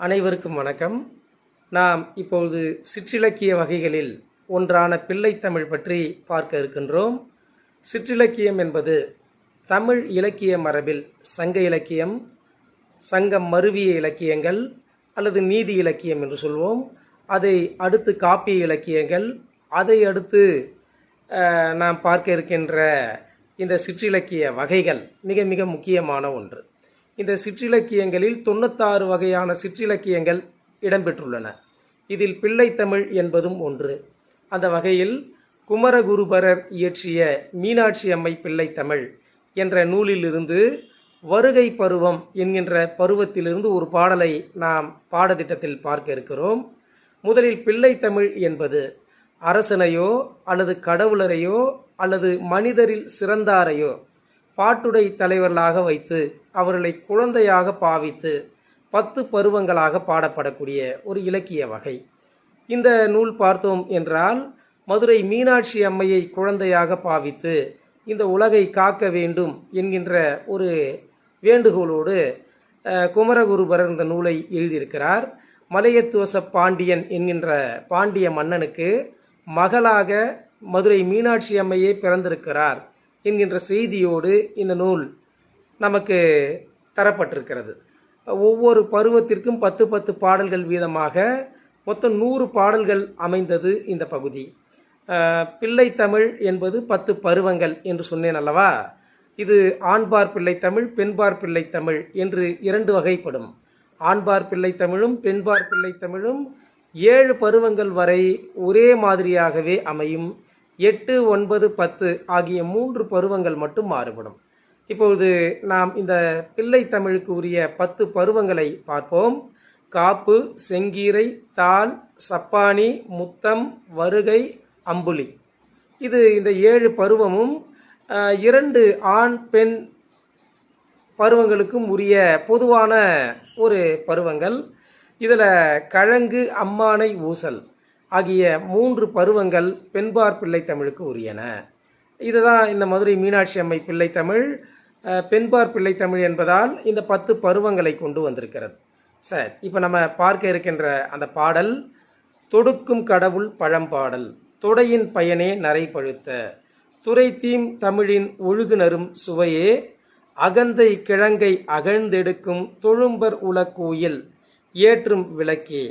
அனைவருக்கும் வணக்கம். நாம் இப்பொழுது சிற்றிலக்கிய வகைகளில் ஒன்றான பிள்ளைத்தமிழ் பற்றி பார்க்க இருக்கின்றோம். சிற்றிலக்கியம் என்பது தமிழ் இலக்கிய மரபில் சங்க இலக்கியம் சங்கம் மருவிய இலக்கியங்கள் அல்லது நீதி இலக்கியம் என்று சொல்வோம். அதை அடுத்து காப்பிய இலக்கியங்கள் அதை அடுத்து நாம் பார்க்க இருக்கின்ற இந்த சிற்றிலக்கிய வகைகள் மிக மிக முக்கியமான ஒன்று. இந்த சிற்றிலக்கியங்களில் தொண்ணூத்தாறு வகையான சிற்றிலக்கியங்கள் இடம்பெற்றுள்ளன. இதில் பிள்ளைத்தமிழ் என்பதும் ஒன்று. அந்த வகையில் குமரகுருபரர் இயற்றிய மீனாட்சி அம்மை பிள்ளைத்தமிழ் என்ற நூலிலிருந்து வருகை பருவம் என்கின்ற பருவத்திலிருந்து ஒரு பாடலை நாம் பாடத்திட்டத்தில் பார்க்க இருக்கிறோம். முதலில் பிள்ளைத்தமிழ் என்பது அரசனையோ அல்லது கடவுளரையோ அல்லது மனிதரில் சிறந்தாரையோ பாட்டுடை தலைவர்களாக வைத்து அவர்களை குழந்தையாக பாவித்து பத்து பருவங்களாக பாடப்படக்கூடிய ஒரு இலக்கிய வகை. இந்த நூல் பார்த்தோம் என்றால் மதுரை மீனாட்சி அம்மையை குழந்தையாக பாவித்து இந்த உலகை காக்க வேண்டும் என்கின்ற ஒரு வேண்டுகோளோடு குமரகுருபரர் இந்த நூலை எழுதியிருக்கிறார். மலையத்துவச பாண்டியன் என்கின்ற பாண்டிய மன்னனுக்கு மகளாக மதுரை மீனாட்சி அம்மையே பிறந்திருக்கிறார் என்கின்ற செய்தியோடு இந்த நூல் நமக்கு தரப்பட்டிருக்கிறது. ஒவ்வொரு பருவத்திற்கும் பத்து பத்து பாடல்கள் வீதமாக மொத்தம் நூறு பாடல்கள் அமைந்தது இந்த பகுதி. பிள்ளைத்தமிழ் என்பது பத்து பருவங்கள் என்று சொன்னேன் அல்லவா? இது ஆண்பார் பிள்ளைத்தமிழ் பெண்பார் பிள்ளைத்தமிழ் என்று இரண்டு வகைப்படும். ஆண்பார் பிள்ளைத்தமிழும் பெண்பார் பிள்ளைத்தமிழும் ஏழு பருவங்கள் வரை ஒரே மாதிரியாகவே அமையும். எட்டு ஒன்பது பத்து ஆகிய மூன்று பருவங்கள் மட்டும் மாறுபடும். இப்பொழுது நாம் இந்த பிள்ளை தமிழுக்கு உரிய பத்து பருவங்களை பார்ப்போம். காப்பு செங்கீரை தால் சப்பானி முத்தம் வருகை அம்புலி. இது இந்த ஏழு பருவமும் இரண்டு ஆண் பெண் பருவங்களுக்கும் உரிய பொதுவான ஒரு பருவங்கள். இதில் கழங்கு அம்மானை ஊசல் ஆகிய மூன்று பருவங்கள் பெண்பார் பிள்ளை தமிழுக்கு உரியன. இதுதான் இந்த மதுரை மீனாட்சி அம்மை பிள்ளை தமிழ். பெண்பார் பிள்ளை தமிழ் என்பதால் இந்த பத்து பருவங்களை கொண்டு வந்திருக்கிறது. சரி இப்போ நம்ம பார்க்க இருக்கின்ற அந்த பாடல் தொடுக்கும் கடவுள் பழம்பாடல் தொடையின் பயனே நரைபடுத்த துறை தீம் தமிழின் ஒழுகுனரும் சுவையே அகந்தை கிழங்கை அகழ்ந்தெடுக்கும் தொழும்பர் உலக்கூயில் ஏற்றும் விளக்கே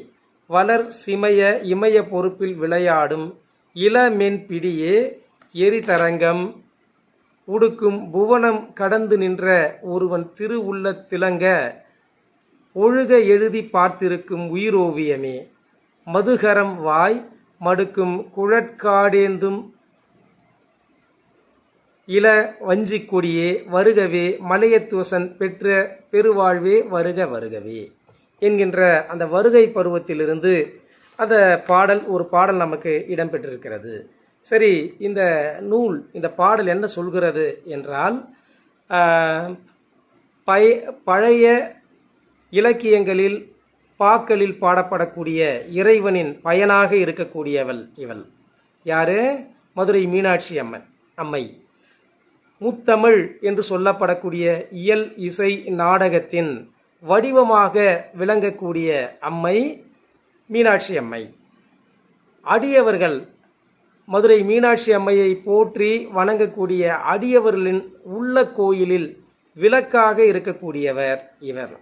வளர் சிமய இமய பொறுப்பில் விளையாடும் இளமென் பிடியே எரிதரங்கம் உடுக்கும் புவனம் கடந்து நின்ற ஒருவன் திரு உள்ள திலங்க ஒழுக எழுதி பார்த்திருக்கும் உயிரோவியமே. மதுகரம் வாய் மடுக்கும் குழற்காடேந்தும் இள வஞ்சிக் கொடியே வருகவே மலையத்துவசன் பெற்ற பெருவாழ்வே வருக வருகவே என்கின்ற அந்த வருகை பருவத்திலிருந்து அந்த பாடல் ஒரு பாடல் நமக்கு இடம்பெற்றிருக்கிறது. சரி இந்த நூல் இந்த பாடல் என்ன சொல்கிறது என்றால் பய பழைய இலக்கியங்களில் பாக்களில் பாடப்படக்கூடிய இறைவனின் பயனாக இருக்கக்கூடியவள் இவள். யாரு? மதுரை மீனாட்சி அம்மன் அம்மை. முத்தமிழ் என்று சொல்லப்படக்கூடிய இயல் இசை நாடகத்தின் வடிவமாக விளங்கக்கூடிய அம்மை மீனாட்சி அம்மை. அடியவர்கள் மதுரை மீனாட்சி அம்மையை போற்றி வணங்கக்கூடிய அடியவர்களின் உள்ள கோயிலில் விளக்காக இருக்கக்கூடியவர் இவர்.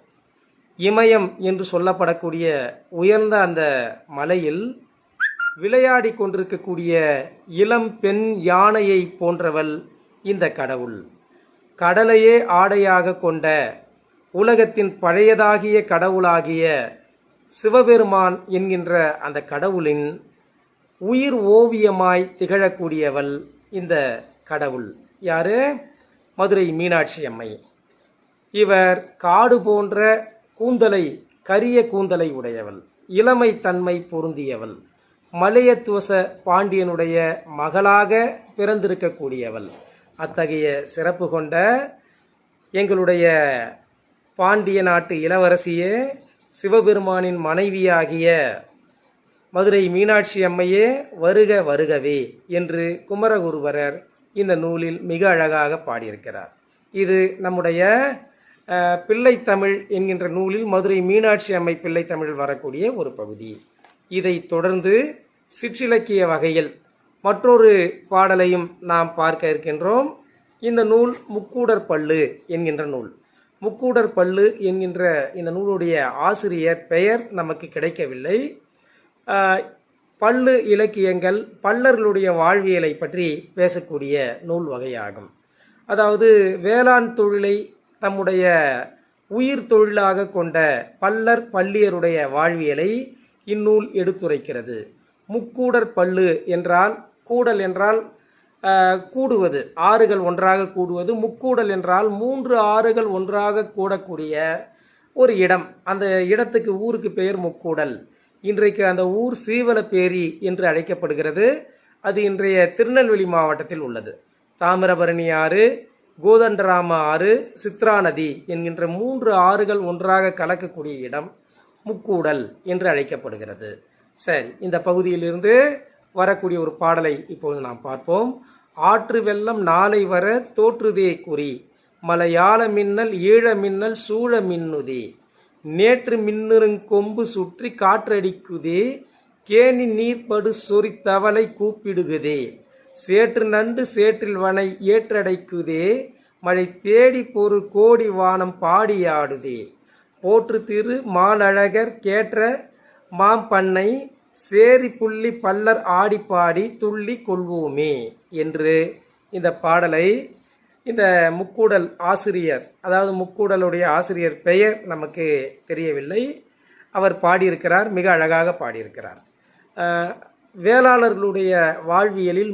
இமயம் என்று சொல்லப்படக்கூடிய உயர்ந்த அந்த மலையில் விளையாடி கொண்டிருக்கக்கூடிய இளம் பெண் யானையை போன்றவள் இந்த கடவுள். கடலையே ஆடையாக கொண்ட உலகத்தின் பழையதாகிய கடவுளாகிய சிவபெருமான் என்கின்ற அந்த கடவுளின் உயிர் ஓவியமாய் திகழக்கூடியவள் இந்த கடவுள். யாரு? மதுரை மீனாட்சி அம்மை. இவர் காடு போன்ற கூந்தலை கரிய கூந்தலை உடையவள். இளமை தன்மை பொருந்தியவள். மலையத்துவச பாண்டியனுடைய மகளாக பிறந்திருக்கக்கூடியவள். அத்தகைய சிறப்பு கொண்ட எங்களுடைய பாண்டிய நாட்டு இளவரசியே சிவபெருமானின் மனைவியாகிய மதுரை மீனாட்சி அம்மையே வருக வருகவே என்று குமரகுருவரர் இந்த நூலில் மிக அழகாக பாடியிருக்கிறார். இது நம்முடைய பிள்ளைத்தமிழ் என்கின்ற நூலில் மதுரை மீனாட்சி அம்மை பிள்ளைத்தமிழில் வரக்கூடிய ஒரு பகுதி. இதை தொடர்ந்து சிற்றிலக்கிய வகையில் மற்றொரு பாடலையும் நாம் பார்க்க இருக்கின்றோம். இந்த நூல் முக்கூடர் பல்லு என்கின்ற நூல். முக்கூடர் பல்லு என்கின்ற இந்த நூலுடைய ஆசிரியர் பெயர் நமக்கு கிடைக்கவில்லை. பல்லு இலக்கியங்கள் பல்லர்களுடைய வாழ்வியலை பற்றி பேசக்கூடிய நூல் வகையாகும். அதாவது வேளாண் தொழிலை தம்முடைய உயிர் தொழிலாக கொண்ட பல்லர் பள்ளியருடைய வாழ்வியலை இந்நூல் எடுத்துரைக்கிறது. முக்கூடர் பல்லு என்றால் கூடல் என்றால் கூடுவது. ஆறுகள் ஒன்றாக கூடுவது. முக்கூடல் என்றால் மூன்று ஆறுகள் ஒன்றாக கூடக்கூடிய ஒரு இடம். அந்த இடத்துக்கு ஊருக்கு பெயர் முக்கூடல். இன்றைக்கு அந்த ஊர் சீவலப்பேரி என்று அழைக்கப்படுகிறது. அது இன்றைய திருநெல்வேலி மாவட்டத்தில் உள்ளது. தாமிரபரணி ஆறு கோதண்டராம ஆறு சித்ரா நதி என்கின்ற மூன்று ஆறுகள் ஒன்றாக கலக்கக்கூடிய இடம் முக்கூடல் என்று அழைக்கப்படுகிறது. சரி இந்த பகுதியிலிருந்து வரக்கூடிய ஒரு பாடலை இப்போது நாம் பார்ப்போம். ஆற்று வெள்ளம் நாளை வர தோற்றுதே குறி மலையாள மின்னல் ஈழ மின்னல் சூழ மின்னுதி. நேற்று மின்னிருங்கொம்பு சுற்றி காற்றடிக்குதே கேணி நீர்ப்படு சொறி தவளை கூப்பிடுகுதே. சேற்று நண்டு சேற்றில் வனை ஏற்றடைக்குதே மழை தேடி பொரு கோடி வானம் பாடியாடுதே போற்று திரு மாலழகர் கேற்ற மாம்பண்ணை சேரி புள்ளி பல்லர் ஆடிப்பாடி துள்ளி கொள்வோமே என்று இந்த பாடலை இந்த முக்கூடல் ஆசிரியர் அதாவது முக்கூடலுடைய ஆசிரியர் பெயர் நமக்கு தெரியவில்லை. அவர் பாடியிருக்கிறார் மிக அழகாக பாடியிருக்கிறார். வேளாளர்களுடைய வாழ்வியலில்